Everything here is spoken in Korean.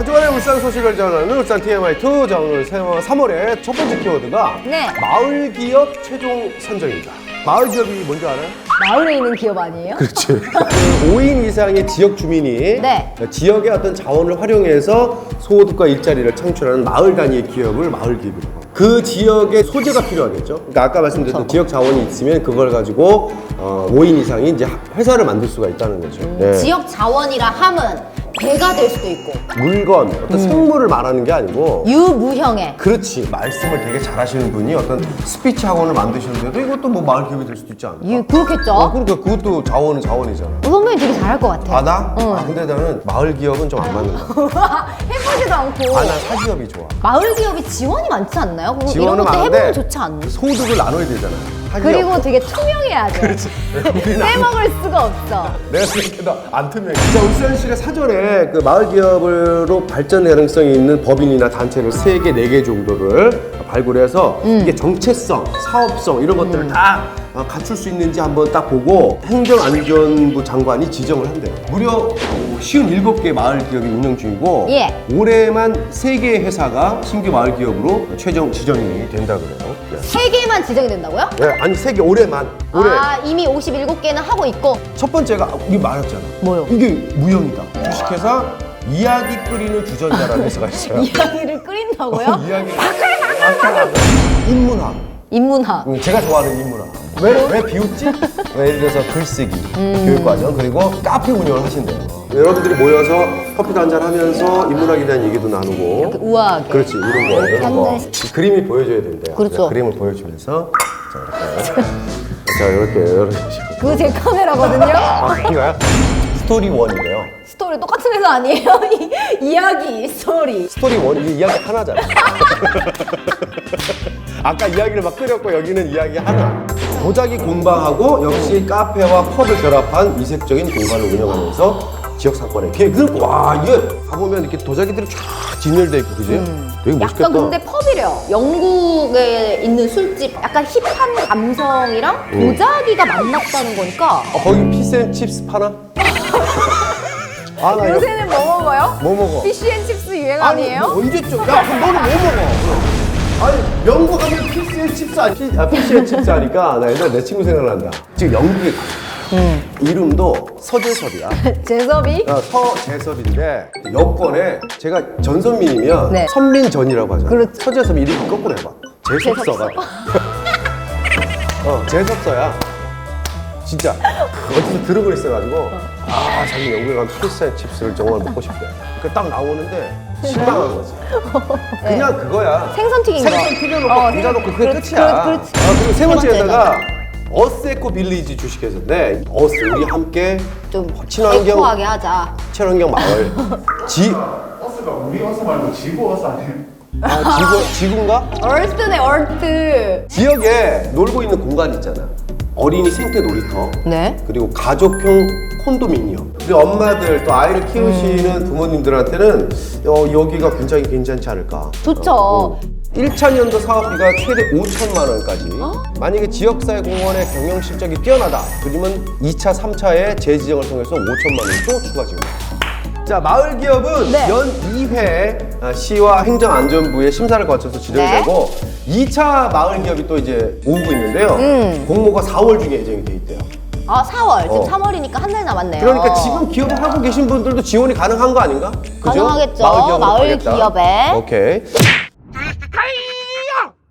한 주간의 울산 소식을 전하는 울산 TMI2. 자, 오늘 3월의 첫 번째 키워드가 네. 마을 기업 최종 선정입니다. 마을 기업이 뭔지 알아요? 마을에 있는 기업 아니에요? 그렇지. 5인 이상의 지역 주민이 네. 지역의 어떤 자원을 활용해서 소득과 일자리를 창출하는 마을 단위의 기업을 마을 기업이라고 합니다. 그 지역의 소재가 필요하겠죠. 그러니까 아까 말씀드렸던 지역 자원이 있으면 그걸 가지고 어, 5인 이상이 이제 회사를 만들 수가 있다는 거죠. 네. 지역 자원이라 함은 배가 될 수도 있고 물건, 어떤 생물을 말하는 게 아니고 유무형의 그렇지 말씀을 되게 잘하시는 분이 어떤 스피치 학원을 만드셨는데도 이것도 뭐 마을 기업이 될 수도 있지 않을까? 유 그렇겠죠? 어, 그러니까 그것도 자원은 자원이잖아. 우 선배님 되게 잘할 것 같아요. 아 나? 응. 아 근데 나는 마을 기업은 좀 안 맞는 거야. 해보지도 않고 아나 사기업이 좋아. 마을 기업이 지원이 많지 않나요? 그럼 지원은 이런 것도 많은데 해보면 좋지 않나요? 소득을 나눠야 되잖아. 그리고 되게 투명해야죠. 우리는 안- 빼먹을 수가 없어. 내가 생각해도 안 투명해. 자, 울산시가 사전에 그 마을 기업으로 발전 가능성이 있는 법인이나 단체를 세 개, 네 개 정도를 발굴해서 음. 이게 정체성, 사업성 이런 것들을 다 어, 갖출 수 있는지 한번 딱 보고 행정안전부 장관이 지정을 한대요. 무려 57개 마을 기업이 운영 중이고 예. 올해만 세개의 회사가 신규 마을 기업으로 최종 지정이 된다 그래요. 네. 세 개만 지정이 된다고요? 네, 아니 세개 올해만 올해 아 이미 57개는 하고 있고 첫 번째가 이게 말했잖아. 뭐요? 이게 무형이다. 주식회사 이야기 끓이는 주전자라는 회사가 있어요. 이야기를 끓인다고요? 이야기. 인문학. 인문학. 음, 제가 좋아하는 인문학. 왜, 왜 비웃지? 왜 예를 들어서 글쓰기, 교육과정, 그리고 카페 운영을 하신대요. 여러분들이 모여서 커피도 한잔 하면서 인문학에 대한 얘기도 나누고. 우아하게. 그렇지, 이런 거. 이런 한 거. 잔씩. 그림이 보여줘야 된대요. 그렇죠. 네, 그림을 보여주면서. 자, 이렇게. 자, 이렇게, 이렇게. 그거 제 카메라거든요. 아, 그런가요? 스토리 원이래요. 스토리 똑같은 회사 아니에요? 이, 이야기 스토리. 스토리 원 이게 이야기 하나잖아. 아까 이야기를 막 끓였고 여기는 이야기 하나. 도자기 공방하고 역시 카페와 펍을 결합한 이색적인 공간을 운영하면서 지역 상권에 피해. 그러니까 와 이게 가보면 이렇게 도자기들이 쫙 진열돼 있고 그지? 되게 멋있겠다. 약간 근데 펍이래요. 영국에 있는 술집. 약간 힙한 감성이랑 도자기가 만났다는 거니까. 어, 거기 피스앤칩스 파나? 아 나 요새는 뭐 먹어요? 뭐 먹어? 피쉬앤칩스 유행 아니 아니에요? 뭐 언제쯤? 야 그럼 너는 뭐 먹어? 아니 영국 하면 피스앤칩스 아니 피, 아, 피시앤칩스 하니까 나 옛날에 내 친구 생각난다. 지금 영국에 가. 음. 이름도 서재섭이야. 재섭이? 어, 서재섭인데 여권에 제가 전선민이면 네. 선민전이라고 하잖아. 그렇죠. 서재섭 이름 거꾸로 해봐. 재섭서가. 어, 재섭서야. 진짜 어디서 들은 거 있어가지고 아 자기 영국에 가면 피스앤칩스를 정말 먹고 싶대. 그딱 나오는데 실망한 거지. 그냥 그거야. 생선 튀긴 거. 생선 튀겨놓고 어, 감자 넣고 그게 그렇지, 끝이야. 그렇지. 아, 그리고 세세 번째에다가 어스에코 빌리지 주식회사인데 어스 우리 함께 좀 친환경 에코하게 하자. 친환경 마을 지 버스가 우리 버스 말고 지구 버스 아니에요? 아, 지구 지구인가 얼스네 얼트. 지역에 놀고 있는 공간 있잖아 어린이 생태 놀이터 네. 그리고 가족형 콘도미니엄 우리 엄마들 또 아이를 키우시는 부모님들한테는 어, 여기가 굉장히 괜찮지 않을까 좋죠. 어, 1차 년도 사업비가 최대 5천만 원까지 만약에 지역사회 공무원의 경영 실적이 뛰어나다 그러면 2차 3차에 재지정을 통해서 5천만 원이 또 추가 지원합니다 자 마을 기업은 네. 연 2회 아, 시와 행정안전부의 심사를 거쳐서 지정되고 네. 2차 마을 기업이 또 이제 오고 있는데요 음. 공모가 4월 중에 예정이 돼 있대요 아 4월 지금 어. 3월이니까 한 달 남았네요. 그러니까 지금 기업을 하고 계신 분들도 지원이 가능한 거 아닌가? 그죠? 가능하겠죠. 마을. 기업에. 오케이.